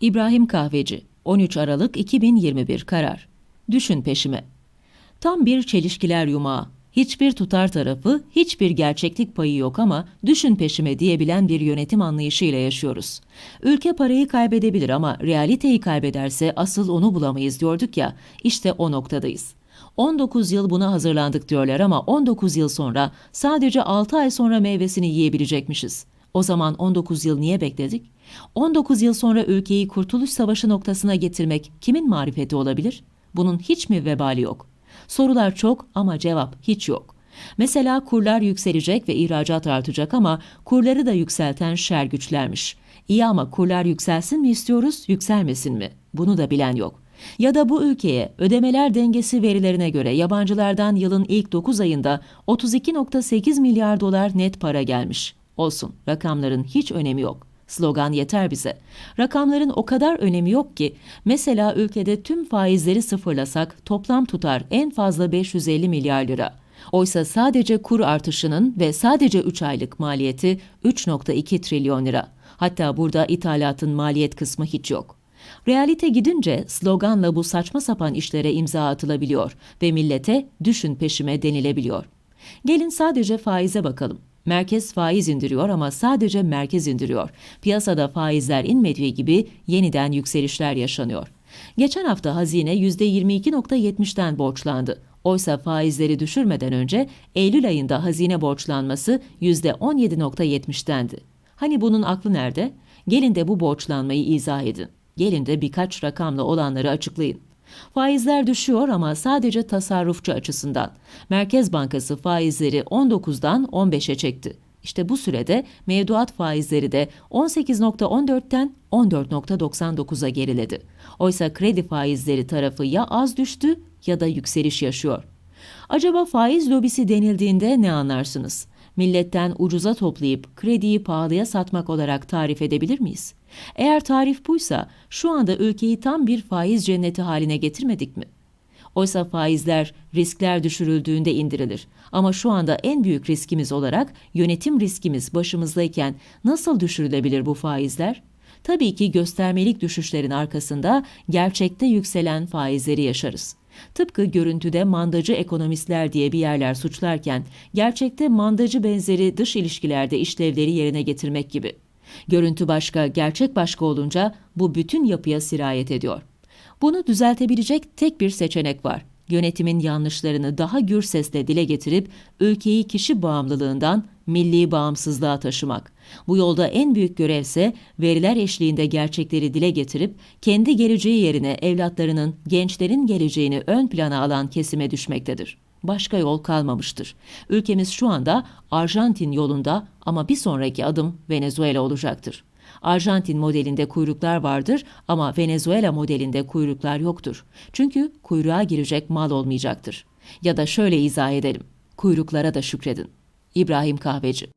İbrahim Kahveci 13 Aralık 2021 karar. Düşün peşime. Tam bir çelişkiler yumağı. Hiçbir tutar tarafı, hiçbir gerçeklik payı yok ama düşün peşime diyebilen bir yönetim anlayışıyla yaşıyoruz. Ülke parayı kaybedebilir ama realiteyi kaybederse asıl onu bulamayız diyorduk ya, işte o noktadayız. 19 yıl buna hazırlandık diyorlar ama 19 yıl sonra sadece 6 ay sonra meyvesini yiyebilecekmişiz. O zaman 19 yıl niye bekledik? 19 yıl sonra ülkeyi Kurtuluş Savaşı noktasına getirmek kimin marifeti olabilir? Bunun hiç mi vebali yok? Sorular çok ama cevap hiç yok. Mesela kurlar yükselecek ve ihracat artacak ama kurları da yükselten şer güçlermiş. İyi ama kurlar yükselsin mi istiyoruz, yükselmesin mi? Bunu da bilen yok. Ya da bu ülkeye ödemeler dengesi verilerine göre yabancılardan yılın ilk 9 ayında 32.8 milyar dolar net para gelmiş. Olsun, rakamların hiç önemi yok. Slogan yeter bize. Rakamların o kadar önemi yok ki mesela ülkede tüm faizleri sıfırlasak toplam tutar en fazla 550 milyar lira. Oysa sadece kur artışının ve sadece 3 aylık maliyeti 3.2 trilyon lira. Hatta burada ithalatın maliyet kısmı hiç yok. Realite gidince sloganla bu saçma sapan işlere imza atılabiliyor ve millete düşün peşime denilebiliyor. Gelin sadece faize bakalım. Merkez faiz indiriyor ama sadece merkez indiriyor. Piyasada faizler inmediği gibi yeniden yükselişler yaşanıyor. Geçen hafta hazine %22.70'ten borçlandı. Oysa faizleri düşürmeden önce Eylül ayında hazine borçlanması %17.70'tendi. Hani bunun aklı nerede? Gelin de bu borçlanmayı izah edin. Gelin de birkaç rakamla olanları açıklayın. Faizler düşüyor ama sadece tasarrufçu açısından. Merkez Bankası faizleri 19'dan 15'e çekti. İşte bu sürede mevduat faizleri de 18.14'ten 14.99'a geriledi. Oysa kredi faizleri tarafı ya az düştü ya da yükseliş yaşıyor. Acaba faiz lobisi denildiğinde ne anlarsınız? Milletten ucuza toplayıp krediyi pahalıya satmak olarak tarif edebilir miyiz? Eğer tarif buysa şu anda ülkeyi tam bir faiz cenneti haline getirmedik mi? Oysa faizler riskler düşürüldüğünde indirilir. Ama şu anda en büyük riskimiz olarak yönetim riskimiz başımızdayken nasıl düşürülebilir bu faizler? Tabii ki göstermelik düşüşlerin arkasında gerçekte yükselen faizleri yaşarız. Tıpkı görüntüde mandacı ekonomistler diye bir yerler suçlarken, gerçekte mandacı benzeri dış ilişkilerde işlevleri yerine getirmek gibi. Görüntü başka, gerçek başka olunca bu bütün yapıya sirayet ediyor. Bunu düzeltebilecek tek bir seçenek var. Yönetimin yanlışlarını daha gür sesle dile getirip ülkeyi kişi bağımlılığından milli bağımsızlığa taşımak. Bu yolda en büyük görevse veriler eşliğinde gerçekleri dile getirip kendi geleceği yerine evlatlarının, gençlerin geleceğini ön plana alan kesime düşmektedir. Başka yol kalmamıştır. Ülkemiz şu anda Arjantin yolunda ama bir sonraki adım Venezuela olacaktır. Arjantin modelinde kuyruklar vardır ama Venezuela modelinde kuyruklar yoktur. Çünkü kuyruğa girecek mal olmayacaktır. Ya da şöyle izah edelim. Kuyruklara da şükredin. İbrahim Kahveci